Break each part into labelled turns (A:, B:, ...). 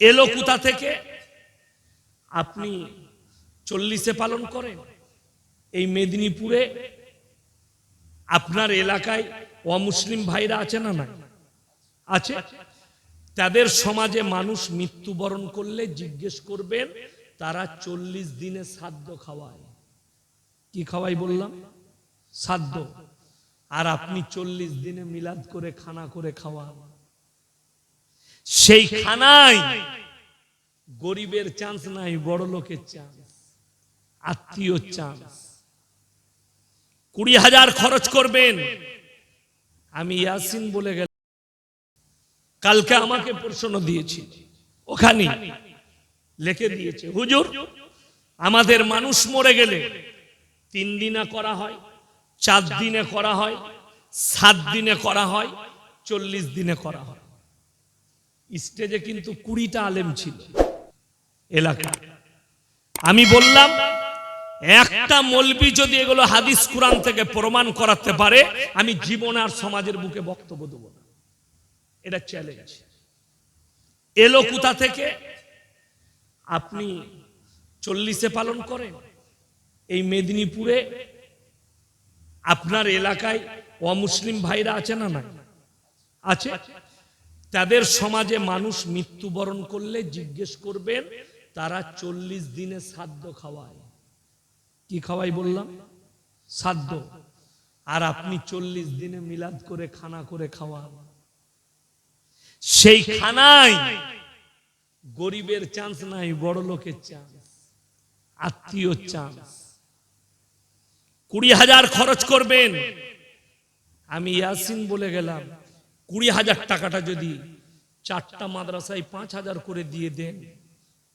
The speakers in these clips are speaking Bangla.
A: এলো কোথা থেকে? আপনি চল্লিশে পালন করেন। এই মেদিনীপুরে আপনার এলাকায় অমুসলিম ভাইরা আছে না না আছে? তাদের সমাজে মানুষ মৃত্যুবরণ করলে জিজ্ঞেস করবেন, তারা চল্লিশ দিনে সাধ্য খাওয়ায়। কি খাওয়াই বললাম? সাধ্য। আর আপনি চল্লিশ দিনে মিলাদ করে খানা করে খাওয়ান। সেই খানায় গরিবের চান্স নাই বড় লোকের চান্স আত্মীয় চান্স কুড়ি হাজার খরচ করবেন। আমি ইয়াসিন বলে গেল কালকে আমাকে প্রশ্ন দিয়েছি, ওখানে লিখে দিয়েছে, হুজুর, আমাদের মানুষ মরে গেলে তিন দিনে করা হয়, চার দিনে করা হয়, সাত দিনে করা হয়, চল্লিশ দিনে করা হয়। স্টেজে কিন্তু কুড়িটা আলেম ছিল। এলাকা। আমি বললাম, একটা মলবি যদি এগুলো হাদিস কোরআন থেকে প্রমাণ করাতে পারে, আমি জীবন আর সমাজের বুকে বক্তব্য দেবো না। এটা চ্যালেঞ্জ এলো কোথা থেকে? আপনি চল্লিশে পালন করেন, এই মেদিনীপুরে। আপনার এলাকায় অমুসলিম ভাইরা আছে না না আছে? তাদের সমাজে মানুষ মৃত্যুবরণ করলে জিজ্ঞেস করবেন, তারা চল্লিশ দিনে সাধ্য খাওয়ায়। কি খাওয়াই বললাম? সাধ্য। আর আপনি চল্লিশ দিনে মিলাদ করে খানা করে খাওয়ান। সেই খানায় গরিবের চান্স নাই, বড় লোকের চান্স আত্মীয় চান্স কুড়ি হাজার খরচ করবেন। আমি ইয়াসিন বলে গেলাম কুড়ি হাজার টাকাটা যদি চারটা মাদ্রাসায় পাঁচ হাজার করে দিয়ে দেন,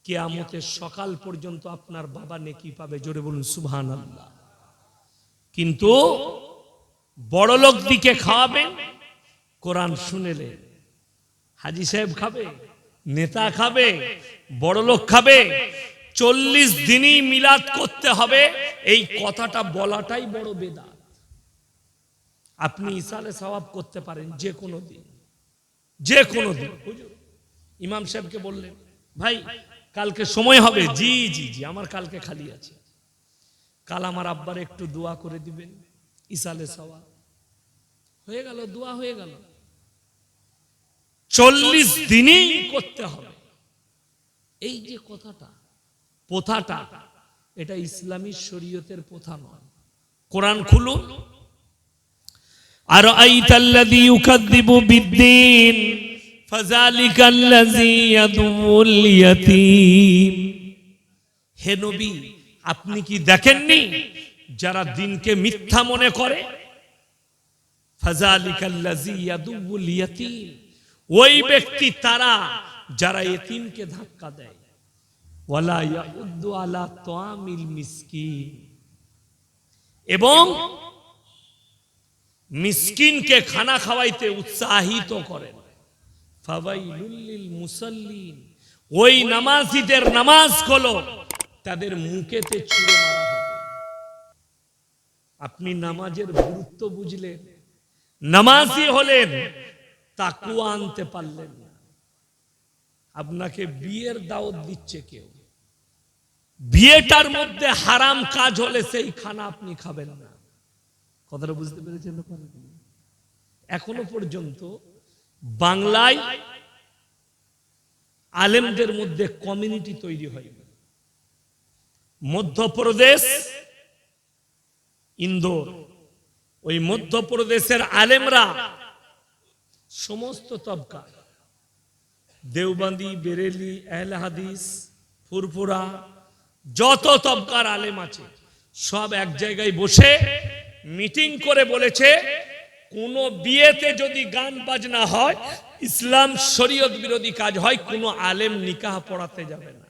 A: কেয়ামতের সকাল পর্যন্ত আপনার বাবা নেকি পাবে। জোরে বলুন সুবহান আল্লাহ কিন্তু বড় লোক দিকে খাওয়াবেন, কোরআন শুনেলে। হাজি সাহেব খাবে, নেতা খাবে বড় লোক খাবে, চল্লিশ দিনই মিলাদ করতে হবে, এই কথাটা বলাটাই বড় বেদাত আপনি ইসালে সওয়াব করতে পারেন যে কোনো দিন। যে কোনো দিন। ইমাম সাহেবকে বললেন, ভাই, কালকে সময় হবে। জি জি জি, আমার কালকে খালি আছে। কাল আমার আব্বার একটু দোয়া করে দিবেন ইসালে সওয়াব। হয়ে গেল, দোয়া হয়ে গেল। চল্লিশ দিনই করতে হবে। এই যে কথাটা, প্রথাটা, এটা ইসলামী শরীয়তের প্রথা নয়। কোরআন খুলুন আর আইতাল্লাযী ইউকাযযিবু বিদ্দীন ফাযালিকা আল্লাযী ইয়াদুল ইয়াতীম হে নবী, আপনি কি দেখেননি যারা দিনকে মিথ্যা মনে করে? ওই ব্যক্তি তারা যারা এতিমকে ধাক্কা দেয়। ওয়ালা তামিল মিসকিন। এবং মিসকিনকে খানা খাওয়াইতে উৎসাহিত করেন। মুসাল্লিন। ওই নামাজিদের নামাজ হলো তাদের মুখেতে ছুঁড়ে মারা হবে। আপনি নামাজের গুরুত্ব বুঝলেন, নামাজি হলেন, তাকুয়া আনতে পারলেন না। আপনাকে বিয়ের দাওয়াত দিচ্ছে কেউ। বিয়েটার মধ্যে হারাম কাজ হলে সেই খানা আপনি খাবেন না। কথাটা বুঝতে পেরেছেন এখনও পর্যন্ত বাংলায় আলেমদের মধ্যে কমিউনিটি তৈরি হয়নি। মধ্যপ্রদেশ, ইন্দোর। ওই মধ্যপ্রদেশের আলেমরা সমস্ত তবকা। দেওবন্দি, বেরেলি, আহলে হাদিস, ফুরফুরা, যত তবকার আলেম আছে, সব এক জায়গায় বসে মিটিং করে বলেছে, কোন বিয়েতে যদি গান বাজনা হয়, ইসলাম শরীয়ত বিরোধী কাজ হয়, কোনো আলেম নিকাহ পড়াতে যাবে না।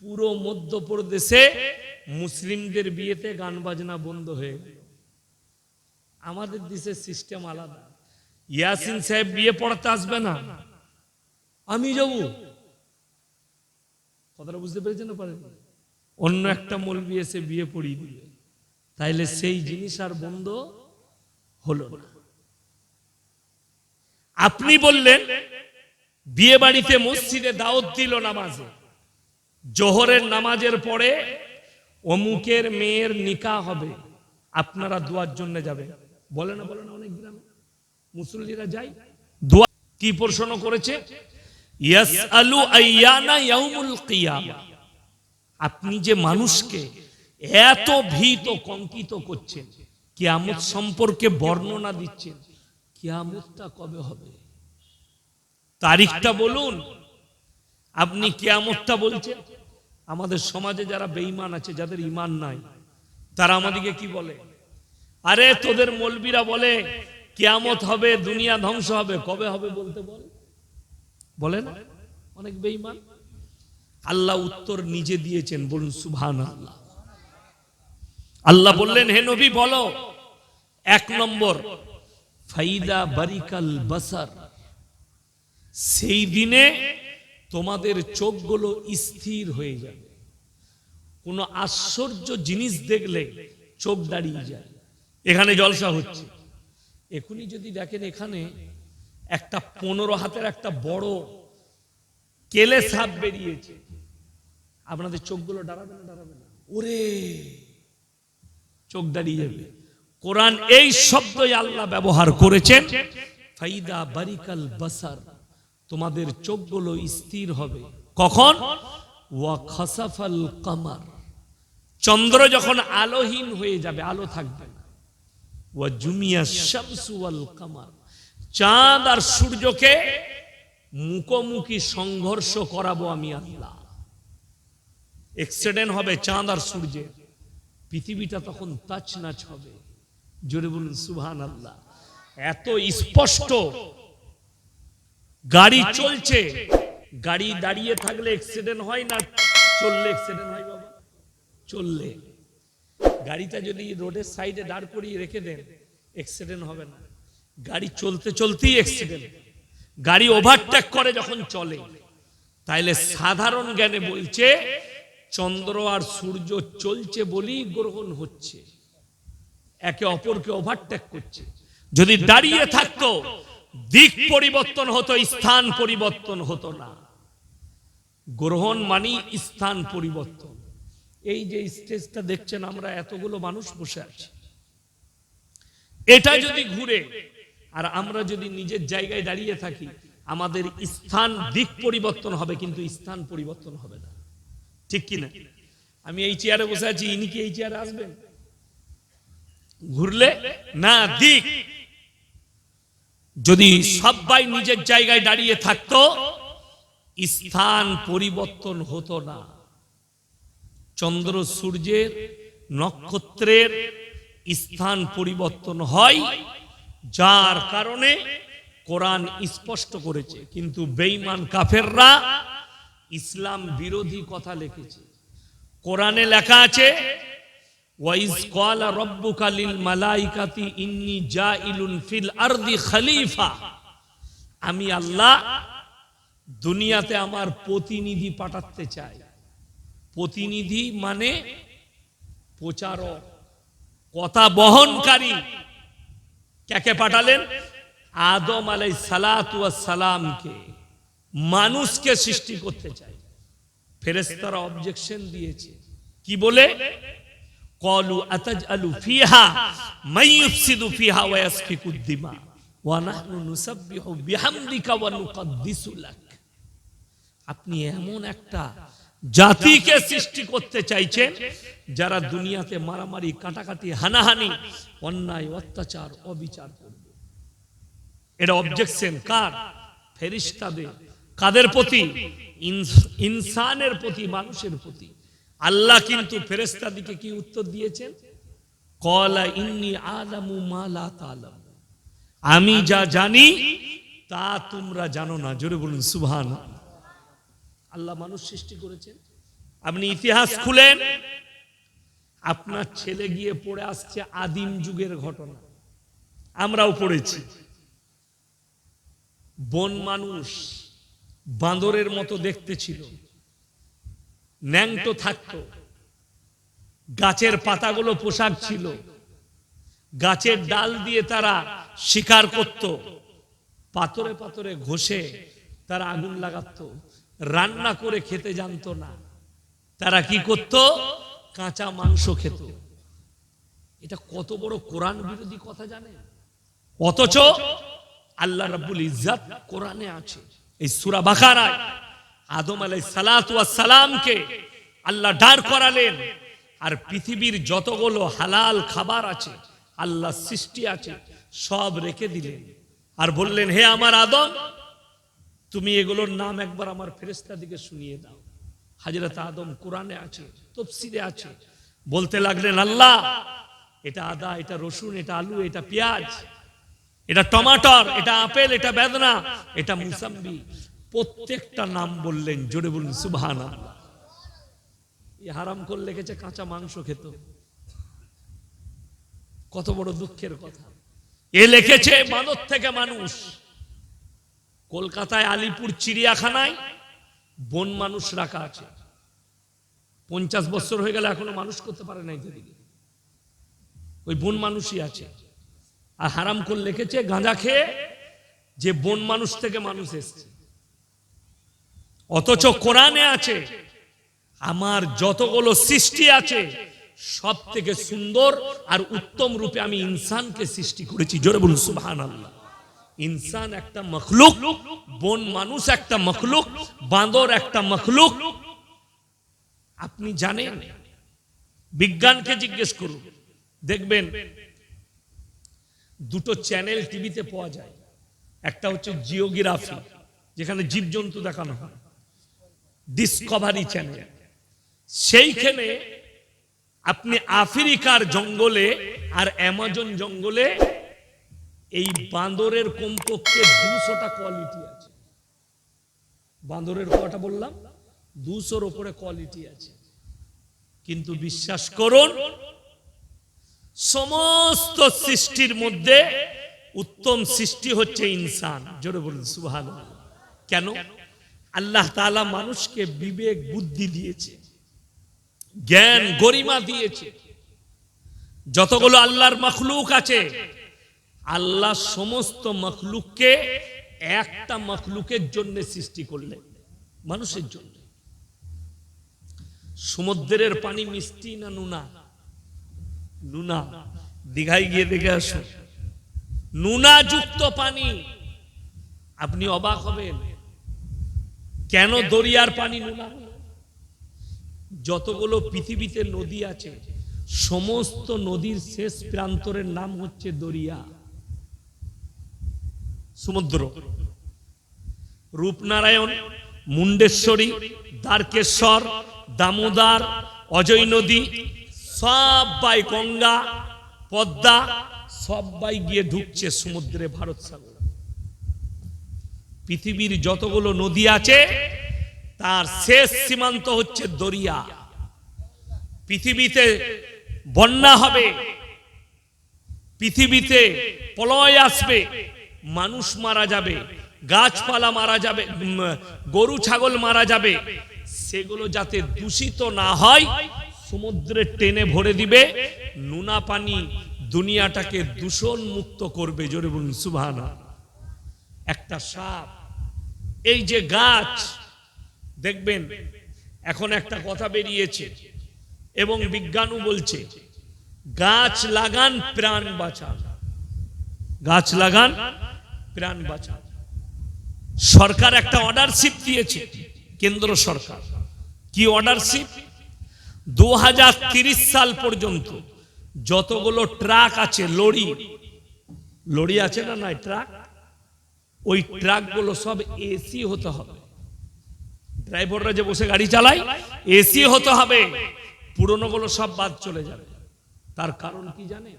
A: পুরো মধ্যপ্রদেশে মুসলিমদের বিয়েতে গান বাজনা বন্ধ হয়ে আমাদের দেশের সিস্টেম আলাদা। ইয়াসিন সাহেব বিয়ে পড়াতে আসবে না। আমি যাব। কথাটা বুঝতে পেরেছেন অন্য একটা মলবি এসে বিয়ে পড়িয়ে দিবে তাইলে সেই জিনিস আর বন্ধ হলো না। আপনি বললেন, বিয়ে বাড়িতে মসজিদে দাওয়াত দিল নামাজে। জোহরের নামাজের পরে অমুকের মেয়ের নিকা হবে। আপনারা দোয়ার জন্য যাবে বলে না বলে না, অনেক গ্রামে। মুসল্লিরা যায়, দোয়া কি প্রশ্ন করেছে? ইয়াসআলু আইয়ানা ইয়াউমুল কিয়ামা। আপনি যে মানুষকে এত ভীত কঙ্কিত করছেন। কিয়ামত সম্পর্কে বর্ণনা দিচ্ছেন। কিয়ামতটা কবে হবে? তারিখটা বলুন। আপনি কিয়ামতটা বলছেন? আমাদের সমাজে যারা বেঈমান আছে, যাদের ইমান নাই, তারা আমাদেরকে কি বলে? আরে, তোদের মলবিরা বলে, কিয়ামত হবে, দুনিয়া ধ্বংস হবে, কবে হবে বলতে বল? বলে না? অনেক বেঈমান। আল্লাহ উত্তর নিজে দিয়েছেন, বলুন সুবহান আল্লাহ বললেন, হে নবী, বলো, এক নম্বর, ফাইদা বারিকাল বাসার। সেই দিনে তোমাদের চোখগুলো স্থির হয়ে যাবে। কোনো আশ্চর্য জিনিস দেখলে চোখ দাঁড়িয়ে যায়। এখানে জলসা হচ্ছে। এখনই যদি দেখেন এখানে, একটা পনেরো হাতের একটা বড় কেলে সাপ বেরিয়েছে। আপনাদের চোখগুলো দাঁড়াবে না দাঁড়াবে না। ওরে! চোখ দাঁড়িয়ে যাবে। কোরআন এই শব্দই আল্লাহ ব্যবহার করেছেন, ফাইদা বারিকাল বাসার, তোমাদের চোখগুলো স্থির হবে। কখন? ওয়া কামার। চন্দ্র যখন আলোহীন হয়ে যাবে, আলো থাকবে ওয়া জুমিয়া শামসু কামার। চাঁদ আর সূর্যকে মুখোমুখি সংঘর্ষ করাবো আমি আল্লাহ। এক্সিডেন্ট হবে চাঁদ আর সূর্যের। পৃথিবীটা তখন তাচ নাচ হবে। জোরে বলুন সুবহান আল্লাহ এত স্পষ্ট। গাড়ি চলছে। গাড়ি দাঁড়িয়ে থাকলে অ্যাক্সিডেন্ট হয় না চললে অ্যাক্সিডেন্ট হয় বাবা। চললে। গাড়িটা যদি রোডের সাইডে দাঁড় করিয়ে রেখে দেন অ্যাক্সিডেন্ট হবে না। গাড়ি চলতে চলতেই অ্যাক্সিডেন্ট গাড়ি ওভারটেক করে যখন চলে তাইলে সাধারণ জ্ঞানে বলছে চন্দ্র আর সূর্য চলছে বলেই গ্রহণ হচ্ছে। একে অপরকে ওভারটেক করছে। যদি দাঁড়িয়ে থাকতো, দিক পরিবর্তন হতো, স্থান পরিবর্তন হতো না। গ্রহণ মানি স্থান পরিবর্তন। এই যে স্টেজটা দেখছেন আমরা, এতগুলো মানুষ বসে আছি। এটা যদি ঘুরে, আর আমরা যদি নিজের জায়গায় দাঁড়িয়ে থাকি, আমাদের স্থান দিক পরিবর্তন হবে, কিন্তু স্থান পরিবর্তন হবে না। ঠিক কি না আমি এই চেয়ারে বসে আছি, ইনি কি এই চেয়ারে আসবেন? ঘুরলে? না, দিক। যদি সবাই নিজের জায়গায় দাঁড়িয়ে থাকতো, স্থান পরিবর্তন হতো না। চন্দ্র সূর্যের নক্ষত্রের স্থান পরিবর্তন হয়, যার কারণে কোরআন স্পষ্ট করেছে। কিন্তু বেঈমান কাফেররা ইসলাম বিরোধী কথা লিখেছে। কোরআনে লেখা আছে, ওয়াইজ ক্বালা রাব্বুকা লিল মালাইকাতি ইন্নী জাইলুন ফিল আরদি খলিফা। আমি আল্লাহ দুনিয়াতে আমার প্রতিনিধি পাঠাতে চাই। প্রতিনিধি মানে প্রচারক, কথা বহনকারী। কাকে পাঠালেন? আদম আলাই সালাতু সালামকে। মানুষকে সৃষ্টি করতে চাই। ফেরেস্তারা অবজেকশন দিয়েছে। কি বলে? কলু আতাজআলু ফিহা মাইয়ুফসিদু ফিহা ওয়া ওয়া নাহনু নুসাব্বিহু বিহামদিকা ওয়া নুকাদ্দিসু লাক। আপনি এমন একটা জাতিকে সৃষ্টি করতে চাইছেন, যারা দুনিয়াতে মারামারি, কাটাকাটি, হানাহানি, অন্যায়, অত্যাচার, অবিচার করবে। এটা অবজেকশন কার? ফেরিস্তাদের কাদের প্রতি? ইনস- ইনসানের প্রতি, মানুষের প্রতি। আল্লাহ কিন্তু ফেরেস্তাদিকে কি উত্তর দিয়েছেন? কলা ইন্নি আলামু মালা তালাম। আমি যা জানি, তা তোমরা জানো না। জোরে বলুন সুবহান আল্লাহ মানুষ সৃষ্টি করেছেন। আপনি ইতিহাস খুলেন। আপনার ছেলে গিয়ে পড়ে আসছে আদিম যুগের ঘটনা। আমরাও পড়েছি। বন মানুষ বাঁদরের মতো দেখতে ছিল। ন্যাংটো থাকতো। গাছের পাতাগুলো পোশাক ছিল। গাছের ডাল দিয়ে তারা শিকার করত। পাথরে পাথরে ঘষে তারা আগুন লাগাতো। রান্না করে খেতে জানতো না। তারা কি করত? কাঁচা মাংস খেত। এটা কত বড় কোরআন বিরোধী কথা জানে অথচ আল্লাহ রাব্বুল ইজাত কোরআনে আছে। এই সুরা বাকারায় আদম আলাই সালামকে আল্লাহ দাঁড় করালেন। আর পৃথিবীর যতগুলো হালাল খাবার আছে আল্লাহ সৃষ্টি আছে, সব রেখে দিলেন। আর বললেন, হে আমার আদম, তুমি এগুলোর নাম একবার আমার ফেরেস্তা দিকে শুনিয়ে দাও। হাজরত আদম কোরআনে আছে তফসিরে আছে। বলতে লাগলেন, আল্লাহ, এটা আদা, এটা রসুন, এটা আলু, এটা পেঁয়াজ এটা টমাটর, এটা আপেল, এটা বেদনা, এটা মুসাম্বি। প্রত্যেকটা নাম বললেন, জোরে বলুন সুবহান হারাম করে লেগেছে কাঁচা মাংস খেত। কত বড় দুঃখের কথা। এ লিখেছে বাঁদর থেকে মানুষ। কলকাতায় আলিপুর চিড়িয়াখানায় বন মানুষ রাখা আছে। পঞ্চাশ বছর হয়ে গেলে এখনও মানুষ করতে পারে যেদিকে। ওই বন মানুষই আছে। আর হারাম করে লিখেছে, গাঁজা খেয়ে যে বন মানুষ থেকে মানুষ এসছে। অথচ কোরআনে আছে, আমার যতগুলো সৃষ্টি আছে সব থেকে সুন্দর আর উত্তম রূপে আমি ইনসানকে সৃষ্টি করেছি। জোরে বলুন সুবহান আল্লাহ ইনসান একটা মখলুক, বন মানুষ একটা মখলুক, বাঁদর একটা মখলুক। আপনি জানেন? বিজ্ঞানকে জিজ্ঞেস করুন, দেখবেন দুটো চ্যানেল টিভিতে পাওয়া যায়। একটা হচ্ছে জিওগ্রাফি, যেখানে জীবজন্তু দেখানো হয়। ডিসকভারি চ্যানেল সেইখানে আপনি আফ্রিকার জঙ্গলে আর অ্যামাজন জঙ্গলে এই বাঁদরের কমপক্ষে দুশোটা কোয়ালিটি আছে। বাঁদরের কটা বললাম? দুশোর ওপরে কোয়ালিটি আছে। কিন্তু বিশ্বাস করুন সমস্ত সৃষ্টির মধ্যে উত্তম সৃষ্টি হচ্ছে ইনসান। জোরে বলুন সুহান কেন? আল্লাহ তাআলা মানুষকে বিবেক, বুদ্ধি দিয়েছে, জ্ঞান, গরিমা দিয়েছে। যতগুলো আল্লাহর মখলুক আছে, আল্লাহ সমস্ত মখলুককে একটা মখলুকের জন্য সৃষ্টি করলেন, মানুষের জন্য। সমুদ্রের পানি মিষ্টি না নুনা? নুনা, দীঘায় গিয়ে দেখে আসুন নুনা যুক্ত পানি। আপনি অবাক হবেন। কেন দরিয়ার পানি নুনা? যতগুলো পৃথিবীতে নদী আছে, সমস্ত নদীর শেষ প্রান্তরের নাম হচ্ছে দরিয়া। সমুদ্র। রূপনারায়ণ, মুন্ডেশ্বরী, দ্বারকেশ্বর, দামোদার, অজয় নদী সবাই গঙ্গা, পদ্মা সবাই গিয়ে ঢুকছে সমুদ্রে ভারত সাগর। পৃথিবীর যতগুলো নদী আছে, তার শেষ সীমান্ত হচ্ছে দরিয়া। পৃথিবীতে বন্যা হবে, পৃথিবীতে প্রলয় আসবে, মানুষ মারা যাবে, গাছপালা মারা যাবে গরু, ছাগল মারা যাবে। সেগুলো যাতে দূষিত না হয় সমুদ্রে টেনে ভরে দিবে, নুনা পানি দুনিয়াটাকে দূষণ মুক্ত করবে, জোরে বলুন সুবহানা একটা সাপ, এই যে গাছ, দেখবেন, এখন একটা কথা বেরিয়েছে এবং বিজ্ঞানও বলছে, গাছ লাগান, প্রাণ বাঁচান। গাছ লাগান, প্রাণ বাঁচান। সরকার একটা অর্ডারশিপ দিয়েছে, কেন্দ্র সরকার। কি অর্ডারশিপ? দু সাল পর্যন্ত যতগুলো ট্রাক আছে, লরি লরি আছে না নাই ট্রাক? ওই ট্রাকগুলো সব এসি হতে হবে। ড্রাইভাররা যে বসে গাড়ি চালায়, এসি হতে হবে। পুরনোগুলো সব বাদ চলে যাবে। তার কারণ কি জানে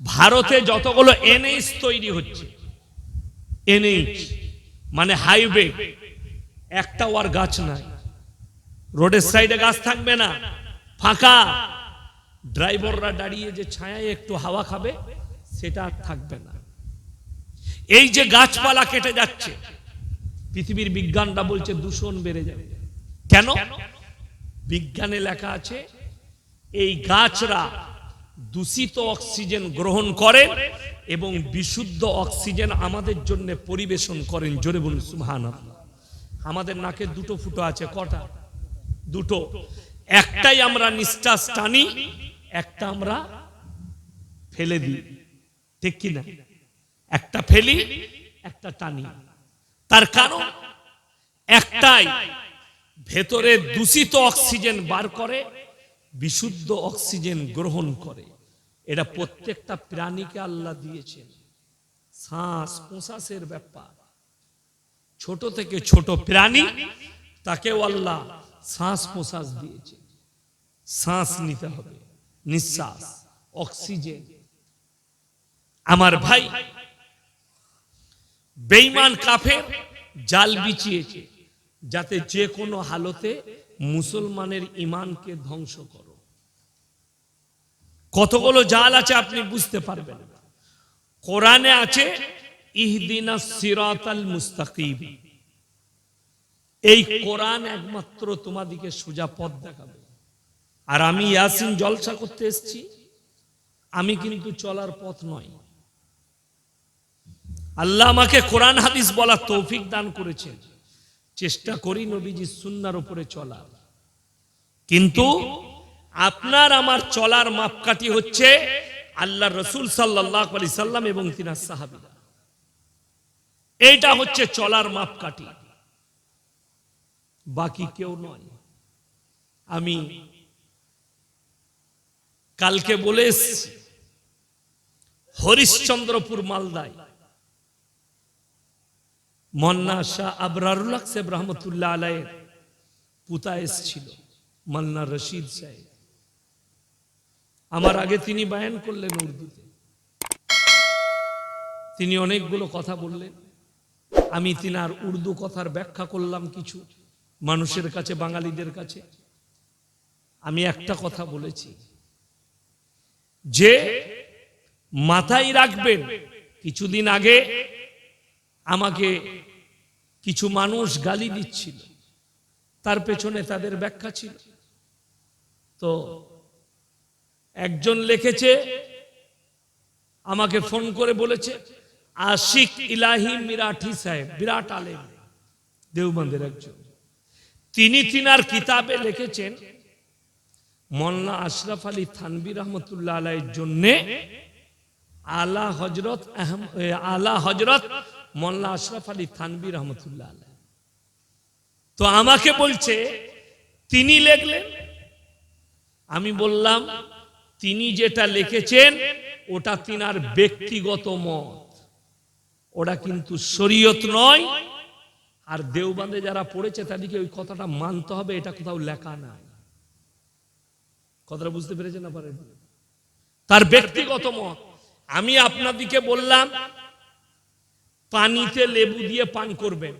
A: ভারতে যতগুলো এনএইচ তৈরি হচ্ছে, এনএইচ মানে হাইওয়ে একটাও আর গাছ নাই। রোডের সাইডে গাছ থাকবে না। ফাঁকা। ড্রাইভাররা দাঁড়িয়ে যে ছায়ায় একটু হাওয়া খাবে, সেটা আর থাকবে না। এই যে গাছপালা কেটে যাচ্ছে, পৃথিবীর বিজ্ঞানটা বলছে দূষণ বেড়ে যাবে। কেন? বিজ্ঞানে লেখা আছে, এই গাছরা দূষিত অক্সিজেন গ্রহণ করে এবং বিশুদ্ধ অক্সিজেন আমাদের জন্য পরিবেশন করেন। জোরে বলুন সুহান আমাদের নাকে দুটো ফুটো আছে, কটা? দুটো। একটাই আমরা নিঃশ্বাস টানি, একটা আমরা ফেলে দিই। ঠিক কি না? একটা ফেলি, একটা টানি। তার কারণ, একটাই ভেতরে দূষিত অক্সিজেন বার করে, বিশুদ্ধ অক্সিজেন গ্রহণ করে। এটা প্রত্যেকটা প্রাণীকে আল্লাহ দিয়েছেন। শ্বাস প্রশ্বাসের ব্যাপার। ছোট থেকে ছোট প্রাণী তাকেও আল্লাহ শ্বাস প্রশ্বাস দিয়েছে। শ্বাস নিতে হবে, নিঃশ্বাস, অক্সিজেন। আমার ভাই বেইমান কাফের, জাল বিছিয়েছে, যাতে যে কোনো হালতে মুসলমানের ইমানকে ধ্বংস করো। কতগুলো জাল আছে আপনি বুঝতে পারবেন। কোরআনে আছে, ইহদিনা সিরাতাল মুস্তাকিম। এই কোরআন একমাত্র তোমাদিকে সোজা পথ দেখাবে। আর আমি ইয়াসিন জলসা করতে এসেছি। আমি কিন্তু চলার পথ নয়। আল্লাহ আমাকে কোরআন হাদিস বলার তৌফিক দান করেছেন। চেষ্টা করি নবীজি সুন্নার উপরে চলার। কিন্তু আপনার আমার চলার মাপকাঠি হচ্ছে আল্লাহ রসুল সাল্লাহ আলি সাল্লাম এবং তিনার সাহাবিরা। এইটা হচ্ছে চলার মাপকাঠি। বাকি কেউ নয়। আমি কালকে বলে এসছি, হরিশ্চন্দ্রপুর মালদায় মন্না শাহ আবরারুল সাহেব রহমতুল্লাহ আলাইয়ের পুতা এসছিল, মান্না রশিদ সাহেব। আমার আগে তিনি বায়ান করলেন উর্দুতে। তিনি অনেকগুলো কথা বললেন। আমি তিনার উর্দু কথার ব্যাখ্যা করলাম কিছু। মানুষের কাছে, বাঙালিদের কাছে। আমি একটা কথা বলেছি। যে মাথায় রাখবেন, কিছুদিন আগে আমাকে কিছু মানুষ গালি দিচ্ছিল। তার পেছনে তাদের ব্যাখ্যা ছিল। তো একজন লিখেছে, আমাকে ফোন করে বলেছে, আশিক ইলাহি মিরাঠি সাহেব, বিরাট আলেম, দেওবন্দের একজন। তিনি তিনার কিতাবে লিখেছেন মোল্লা আশরাফ আলী থানবি রহমতুল্লাহ আলাইয়ের জন্যে আলা হজরত আলা হজরত মোল্লা আশরাফ আলী থানবি রহমতুল্লাহ আলাই তো আমাকে বলছে, তিনি লিখলেন, আমি বললাম, তিনি যেটা লিখেছেন, ওটা তিনার ব্যক্তিগত মত। ওটা কিন্তু শরীয়ত নয় আর দেওবান্ধে যারা পড়েছে তাদেরকে ওই কথাটা মানতে হবে, এটা কোথাও লেখা নাই। কথাটা বুঝতে পেরেছেন না পারেন তার ব্যক্তিগত মত, আমি আপনাদিকে বললাম, পানিতে লেবু দিয়ে পান করবেন।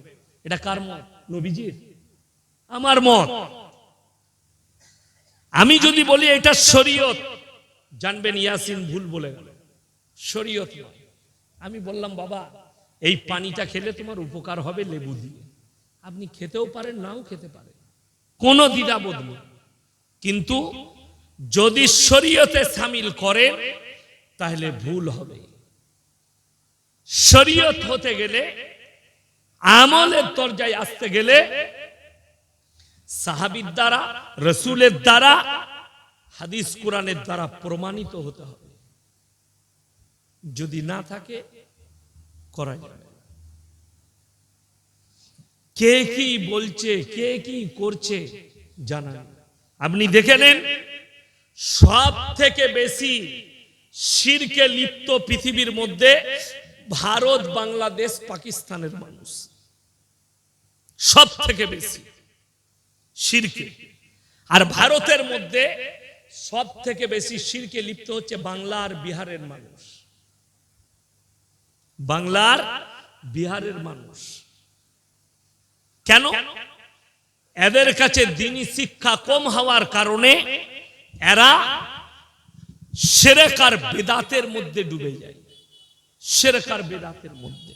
A: এটা কার মত? নবীজির? আমার মত। আমি যদি বলি এটা শরীয়ত, জানবেন ইয়াসিন ভুল বলে গেল। শরীয়ত আমি বললাম, বাবা এই পানিটা খেলে তোমার উপকার হবে লেবু দিয়ে। আপনি খেতেও পারেন, নাও খেতে পারেন। কোনো দ্বিধাবোধ নেই। কিন্তু যদি শরীয়তে সামিল করেন তাহলে ভুল হবে। শরীয়ত হতে গেলে, আমলের দরজায় আসতে গেলে, সাহাবির দ্বারা, রসুলের দ্বারা, হাদিস কোরআনের দ্বারা প্রমাণিত হতে হবে। যদি না থাকে করা যাবে না। কে কি বলছে, কে কি করছে জানা। আপনি দেখে নেন সব থেকে বেশি শিরকে লিপ্ত পৃথিবীর মধ্যে ভারত, বাংলাদেশ, পাকিস্তানের মানুষ সব থেকে বেশি শিরকে আর ভারতের মধ্যে সব থেকে বেশি শিরকে লিপ্ত হচ্ছে বাংলা আর বিহারের মানুষ বাংলার বিহারের মানুষ। কেন? এদের কাছে দিনী শিক্ষা কম হওয়ার কারণে এরা সেরেকার বেদাতের মধ্যে ডুবে যায়। সেরেকার বেদাতের মধ্যে।